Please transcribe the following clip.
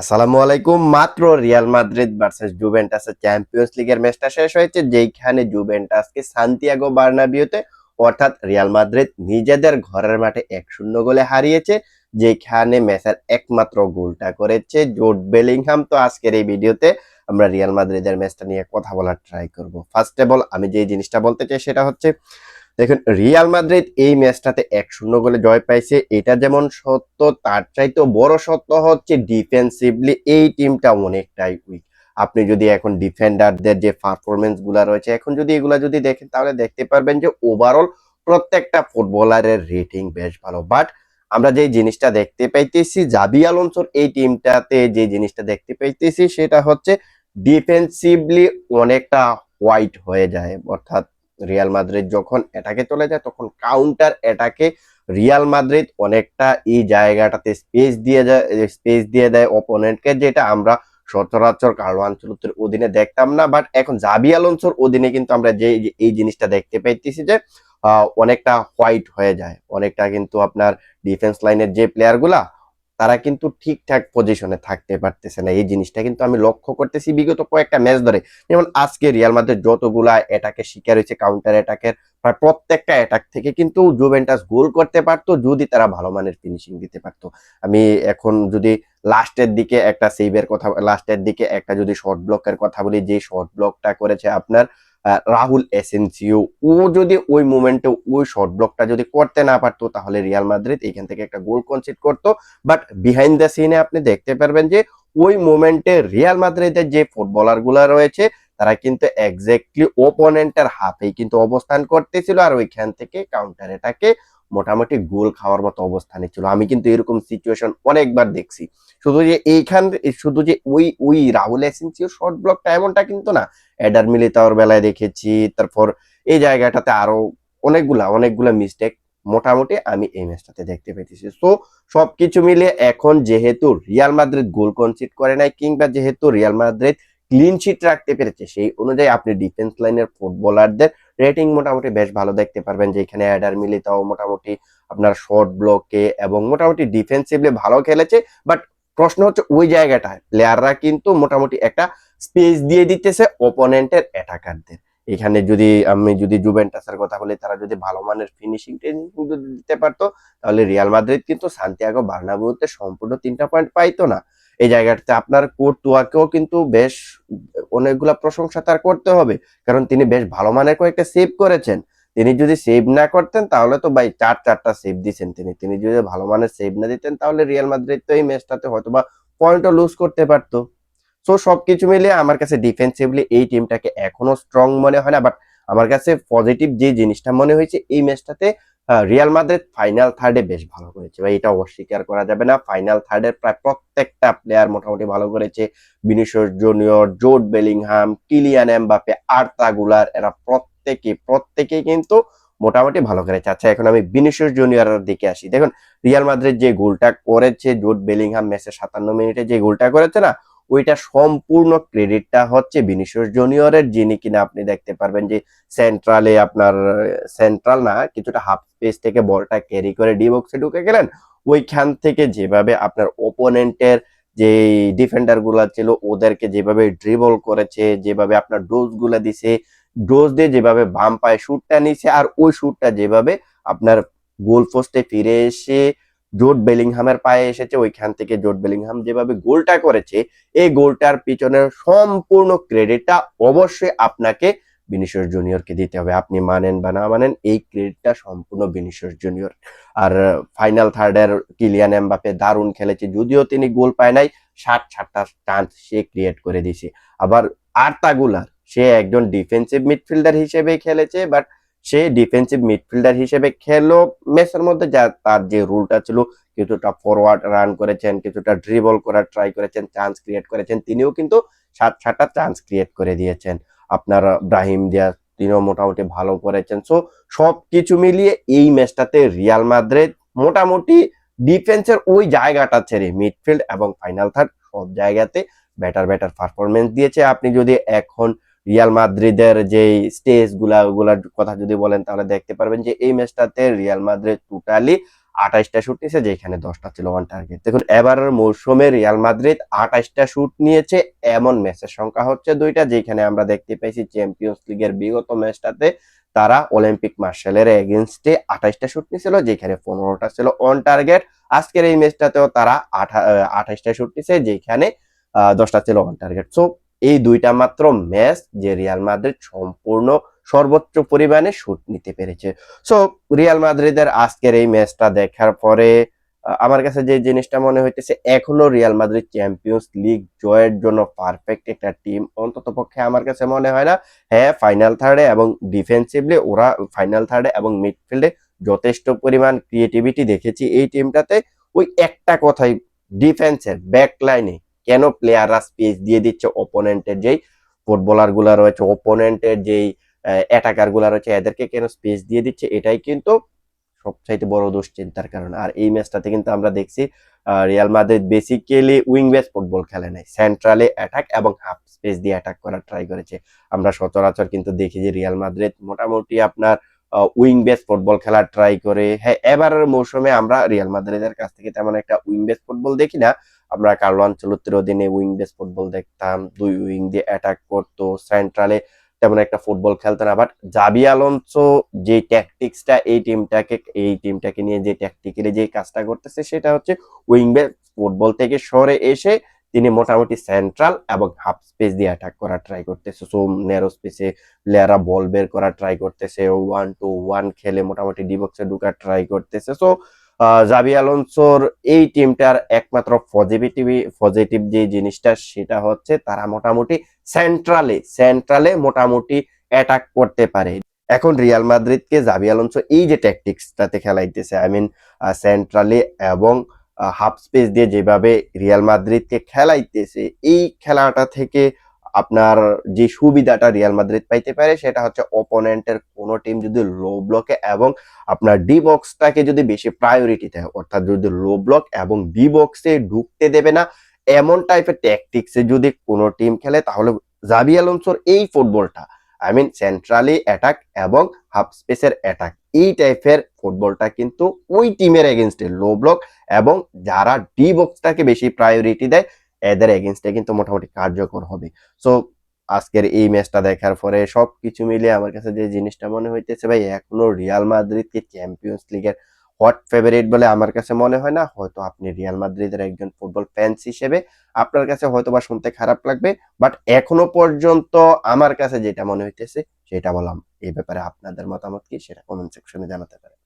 আসসালামু আলাইকুম। মাত্র রিয়াল মাদ্রিদ ভার্সেস জুভেন্টাসের চ্যাম্পিয়ন্স লিগের ম্যাচটা শেষ হয়েছে যেখানে জুভেন্টাসকে সান্তিয়াগো বার্নাবিওতে, অর্থাৎ রিয়াল মাদ্রিদ নিজেদের ঘরের মাঠে এক শূন্য গোলে হারিয়েছে যেখানে ম্যাচের একমাত্র গোলটা করেছে জোট বেলিংহাম। তো আজকের এই ভিডিওতে আমরা রিয়াল মাদ্রিদের ম্যাচটা নিয়ে কথা বলার ট্রাই করব। ফার্স্ট অফ অল আমি যে জিনিসটা বলতে চাই সেটা হচ্ছে দেখুন রিয়াল মাদ্রিদ এই ম্যাচটাতে এক শূন্য গোলে জয় পাইছে। এটা যেমন সত্য, তার চাইতেও বড় সত্য হচ্ছে ডিফেন্সিভলি এই টিমটা অনেকটাই উইক আপনি যদি এখন ডিফেন্ডারদের যে পারফরমেন্সগুলা রয়েছে, এখন যদি এগুলা যদি দেখেন, তাহলে দেখতে পারবেন যে ওভারঅল প্রত্যেকটা ফুটবলারের রেটিং বেশ ভালো। বাট আমরা যে জিনিসটা দেখতে পাইতেছি জাবি আলোনসোর এই টিমটাতে যে জিনিসটা দেখতে পাইতেছি, সেটা হচ্ছে ডিফেন্সিভলি অনেকটা হোয়াইট হয়ে যায়। অর্থাৎ রিয়াল মাদ্রিদ যখন এটাকে চলে যায়, তখন কাউন্টার এটাকে রিয়াল মাদ্রিদ অনেকটা এই জায়গাটাতে স্পেস দিয়ে যায় স্পেস দিয়ে দেয় অপোনেন্টকে যেটা আমরা সচরাচর কার্লো আঞ্চলতের অধীনে দেখতাম না। বাট এখন জাবি আলোনসোর অধীনে কিন্তু আমরা যে এই জিনিসটা দেখতে পাইতেছি যে অনেকটা হোয়াইট হয়ে যায়। অনেকটা কিন্তু আপনার ডিফেন্স লাইনের যে প্লেয়ারগুলা তারা কিন্তু ঠিকঠাক পজিশনে থাকতে পারতেছে না। এই জিনিসটা কিন্তু আমি লক্ষ্য করতেছি বিগত কয়েকটা ম্যাচ ধরে। যেমন আজকে রিয়াল মাদ্রিদ যতগুলা অ্যাটাকে শিকার হয়েছে কাউন্টার অ্যাটাকের প্রায় প্রত্যেকটা অ্যাটাক থেকে কিন্তু জুভেন্টাস গোল করতে পারতো, যদি তারা ভালো মানের ফিনিশিং দিতে পারতো। আমি এখন যদি লাস্টের দিকে একটা সেভের কথা লাস্টের দিকে একটা যদি শর্ট ব্লকের কথা বলি, যে শর্ট ব্লকটা করেছে আপনার রাহুল এসেন্সিও, ও যদি ওই মুমেন্টে ওই শর্ট ব্লকটা যদি করতে না পারতো, তাহলে রিয়াল মাদ্রিদ এখান থেকে একটা গোল কনসিড করতো। বাট বিহাইন্ড দ্য সিনে আপনি দেখতে পারবেন যে, ওই মোমেন্টে রিয়াল মাদ্রিদের যে ফুটবলারগুলা রয়েছে, তারা কিন্তু এক্স্যাক্টলি ওপোনেন্টের হাফেই কিন্তু অবস্থান করতেছিল আর ওইখান থেকে কাউন্টার এটাকে মোটামুটি গোল খাওয়ার মতো অবস্থানে ছিল। আমি কিন্তু এরকম সিচুয়েশন অনেকবার দেখছি। শুধু যে এইখান শুধু যে ওই ওই রাহুল এসেন্সিও শর্ট ব্লকটা এমনটা কিন্তু না। এডার মিলিতাওর বেলায় দেখেছি, তারপর এই জায়গাটাতে আরও অনেকগুলা অনেকগুলা মিস্টেক মোটামুটি আমি এই ম্যাচটাতে দেখতে পেতেছি সো সবকিছু মিলিয়ে এখন যেহেতু রিয়াল মাদ্রিদ গোল কনসিড করে নাই কিংবা যেহেতু রিয়াল মাদ্রিদ ক্লিন শিট রাখতে পেরেছে, সেই অনুযায়ী আপনি ডিফেন্স লাইনের ফুটবলারদের রেটিং মোটামুটি বেশ ভালো দেখতে পারবেন, যে এখানে অ্যাডার মিলিতাও মোটামুটি আপনার শর্ট ব্লকে এবং মোটামুটি ডিফেন্সিভলি ভালো খেলেছে বাট প্রশ্ন হচ্ছে ওই জায়গাটায় প্লেয়াররা কিন্তু মোটামুটি একটা স্পেস দিয়ে দিতেছে ওপোনেন্টের অ্যাটাকারদের এখানে যদি আমি যদি জুভেন্টাসের কথা বলি, তারা যদি ভালো মানের ফিনিশিং দিতে পারতো, তাহলে রিয়াল মাদ্রিদ কিন্তু সান্তিয়াগো বার্নাবুতে সম্পূর্ণ তিনটা পয়েন্ট পাইতো না। এই জায়গাটাতে আপনার কোর্তুয়াকেও কিন্তু বেশ অনেকগুলা প্রশংসা তার করতে হবে। কারণ তিনি বেশ ভালো মানের কয়েকটা সেভ করেছেন। তিনি যদি সেভ না করতেন তাহলে তো ভাই চার চারটা সেভ দিয়েছেন তিনি। তিনি যদি ভালো মানের সেভ না দিতেন তাহলে রিয়াল মাদ্রিদ তো এই ম্যাচটাতে হয়তো বা পয়েন্টও লুজ করতে পারতো। সো সবকিছু মিলিয়ে আমার কাছে ডিফেন্সিভলি এই টিমটাকে এখনও স্ট্রং মনে হয় না। বাট আমার কাছে পজিটিভ যে জিনিসটা মনে হয়েছে এই ম্যাচটাতে রিয়াল মাদ্রিদ ফাইনাল থার্ডে বেশ ভালো করেছে। ভাই, এটা অস্বীকার করা যাবে না। ফাইনাল থার্ডের প্রায় প্রত্যেকটা প্লেয়ার মোটামুটি ভালো করেছে। Vinicius junior Jude Bellingham Kylian Mbappe Arda Guler এরা প্রত্যেকে প্রত্যেকে কিন্তু মোটামুটি ভালো করেছে। আচ্ছা এখন আমি বিনিশোর জুনিয়রের দিকে আসি। দেখুন রিয়াল মাদ্রিদ যে গোলটা করেছে জোট বেলিংহাম ম্যাচের সাতান্ন মিনিটে যে গোলটা করেছে না ওইটা সম্পূর্ণ ক্রেডিটটা হচ্ছে বিনিশোর জুনিয়রের যিনি কিনা আপনি দেখতে পারবেন যে সেন্ট্রালে আপনার সেন্ট্রাল না, কিছুটা হাফ স্পেস থেকে বলটা ক্যারি করে ডি বক্সে ঢুকে গেলেন। ওইখান থেকে যেভাবে আপনার ওপোনেন্টের যে ডিফেন্ডারগুলা ছিল, ওদেরকে যেভাবে ড্রিবল করেছে, যেভাবে আপনার ডোজগুলা দিছে ডোজ দিয়ে যেভাবে বাম পায়ে শুটটা নিছে, আর ওই শুটটা যেভাবে আপনার গোল পোস্টে ফিরে এসে জোট বেলিংহামের পায়ে এসেছে, ওইখান থেকে জোট বেলিংহাম যেভাবে গোলটা করেছে, এই গোলটার পিছনের সম্পূর্ণ ক্রেডিটটা অবশ্যই আপনাকে বিনিশোর জুনিয়রকে দিতে হবে। আপনি মানেন বা না মানেন, এই ক্রেডিটটা সম্পূর্ণ বিনিশোর জুনিয়র আর ফাইনাল থার্ডের কিলিয়ান এমবাপে দারুণ খেলেছে, যদিও তিনি গোল পায় নাই, ষাট ষাটটা চান্স সে ক্রিয়েট করে দিছে আবার আর্তাগুলার, সে একজন ডিফেন্সিভ মিডফিল্ডার হিসেবে খেলেছে বাট সে ডিফেন্সিভ মিডফিল্ডার হিসেবে খেলো। ম্যাচের মধ্যে যা তার যে রুলটা ছিল, কিছুটা ফরওয়ার্ড রান করেছেন, কিছুটা ড্রিবল করার ট্রাই করেছেন চান্স ক্রিয়েট করেছেন, তিনিও কিন্তু সাত সাতটা চান্স ক্রিয়েট করে দিয়েছেন। আপনার ব্রাহিম দিয়াস তিনিও মোটামুটি ভালো করেছেন। সো সব কিছু মিলিয়ে এই ম্যাচটাতে রিয়াল মাদ্রিদ মোটামুটি ডিফেন্সের ওই জায়গাটা ছেড়ে মিডফিল্ড এবং ফাইনাল থার্ড সব জায়গাতে বেটার ব্যাটার পারফরমেন্স দিয়েছে। আপনি যদি এখন রিয়াল মাদ্রিদের যে স্টেজগুলা, ওগুলার কথা যদি বলেন, তাহলে দেখতে পারবেন যে এই ম্যাচটাতে রিয়াল মাদ্রিদ টোটালি আঠাইশটা শুট নিয়েছে, যেখানে দশটা ছিল ওয়ান টার্গেট দেখুন, এবারের মৌসুমে রিয়াল মাদ্রিদ আঠাইশটা শুট নিয়েছে, এমন ম্যাচের সংখ্যা হচ্ছে দুইটা, যেখানে আমরা দেখতে পাইছি চ্যাম্পিয়ন্স লিগের বিগত ম্যাচটাতে তারা অলিম্পিক মার্শালের এগেনস্টে আঠাইশটা শুট নিয়েছিল, যেখানে পনেরোটা ছিল অন টার্গেট আজকের এই ম্যাচটাতেও তারা আঠা আঠাইশটা শুট নিয়েছে, যেখানে দশটা ছিল অন টার্গেট সো এই দুইটা মাত্র ম্যাচ যে রিয়াল মাদ্রিদ সম্পূর্ণ সর্বোচ্চ পরিমাণে শুট নিতে পেরেছে। সো রিয়াল মাদ্রিদের আজকের এই ম্যাচটা দেখার পরে আমার কাছে যে জিনিসটা মনে হইতেছে, এখনও রিয়াল মাদ্রিদ চ্যাম্পিয়ন্স লিগ জয়ের জন্য পারফেক্ট একটা টিম অন্তত পক্ষে আমার কাছে মনে হয় না। হ্যাঁ ফাইনাল থার্ডে এবং ডিফেন্সিভলি ওরা ফাইনাল থার্ডে এবং মিডফিল্ডে যথেষ্ট পরিমাণ ক্রিয়েটিভিটি দেখেছি এই টিমটাতে ওই একটা কথাই ডিফেন্সের ব্যাক লাইনে কেন প্লেয়াররা স্পেস দিয়ে দিচ্ছে অপোনেন্টের যেই ফুটবলারগুলা রয়েছে অপোনেন্টের যেই অ্যাটাকারগুলা রয়েছে, এদেরকে কেন স্পেস দিয়ে দিচ্ছে? এটাই কিন্তু সবচাইতে বড় দুশ্চিন্তার কারণ। আর এই ম্যাচটাতে কিন্তু আমরা দেখছি Real Madrid basically wing base football খেলে নাই। সেন্ট্রালে অ্যাটাক এবং হাফ স্পেস দিয়ে অ্যাটাক করার ট্রাই করেছে। আমরা সচরাচর কিন্তু দেখি যে রিয়াল মাদ্রিদ মোটামুটি আপনার উইং বেস ফুটবল খেলার ট্রাই করে। হ্যাঁ এবারের মৌসুমে আমরা রিয়াল মাদ্রিদের কাছ থেকে তেমন একটা উইং বেস ফুটবল দেখি না। আমরা কার্লো আনচলত্তির অধীনে উইং বেস ফুটবল দেখতাম, দুই উইং দিয়ে অ্যাটাক করতো সেন্ট্রালে তেমন একটা ফুটবল খেলতো না বাট জাবি আলোনসো যে ট্যাকটিক্সটা এই টিমটাকে এই টিমটাকে নিয়ে যে ট্যাকটিক্যালি যে কাজটা করতেছে, সেটা হচ্ছে উইং বেস ফুটবল থেকে সরে এসে তিনি মোটামুটি সেন্ট্রাল এবং হাফ স্পেস দিয়ে অ্যাটাক করার ট্রাই করতেছে। সো ন্যারো স্পেসে প্লেয়াররা বল বের করার ট্রাই করতেছে ওয়ান টু ওয়ান খেলে মোটামুটি ডিবক্সে ঢুকার ট্রাই করতেছে। সো জাবি আলোনসোর এই টিমটার একমাত্র পজিটিভ পজিটিভ যে জিনিসটা সেটা হচ্ছে তারা মোটামুটি সেন্ট্রালে সেন্ট্রালে মোটামুটি অ্যাটাক করতে পারে। এখন রিয়াল মাদ্রিদকে জাবি আলোনসো এই যে ট্যাকটিক্সটাতে খেলাইতেছে আই মিন সেন্ট্রালে এবং হাফ স্পেস দিয়ে যেভাবে রিয়াল মাদ্রিদকে খেলাইতেছে, এই খেলাটা থেকে আপনার যে সুবিধাটা রিয়াল মাদ্রিদ পাইতে পারে, সেটা হচ্ছে অপোনেন্টের কোনো টিম যদি লো ব্লকে এবং আপনার ডি বক্সটাকে যদি বেশি প্রায়োরিটি দেয়, অর্থাৎ যদি লো ব্লক এবং ডি বক্সে ঢুকতে দেবে না, এমন টাইপের ট্যাকটিক্সে যদি কোনো টিম খেলে, তাহলে জাবি আলোনসোর এই ফুটবলটা আই মিন সেন্ট্রালি অ্যাটাক এবং হাফ স্পেসের অ্যাটাক এই টাইপের ফুটবলটা কিন্তু ওই টিমের এগেনস্টে লো ব্লক এবং যারা ডি বক্সটাকে বেশি প্রায়োরিটি দেয় এদের এগেনস্টে কিন্তু মোটামুটি কার্যকর হবে। সো আজকের এই ম্যাচটা দেখার পরে সবকিছু মিলিয়ে আমার কাছে যে জিনিসটা মনে হইতেছে ভাই, এখনও রিয়াল মাদ্রিদকে চ্যাম্পিয়ন্স লিগের হট ফেভারিট বলে আমার কাছে মনে হয় না। হয়তো আপনি রিয়াল মাদ্রিদের একজন ফুটবল ফ্যান্স হিসেবে আপনার কাছে হয়তো বা শুনতে খারাপ লাগবে বাট এখনও পর্যন্ত আমার কাছে যেটা মনে হইতেছে, সেটা বললাম। এই ব্যাপারে আপনাদের মতামত কি সেটা কমেন্ট সেকশনে জানাতে পারেন।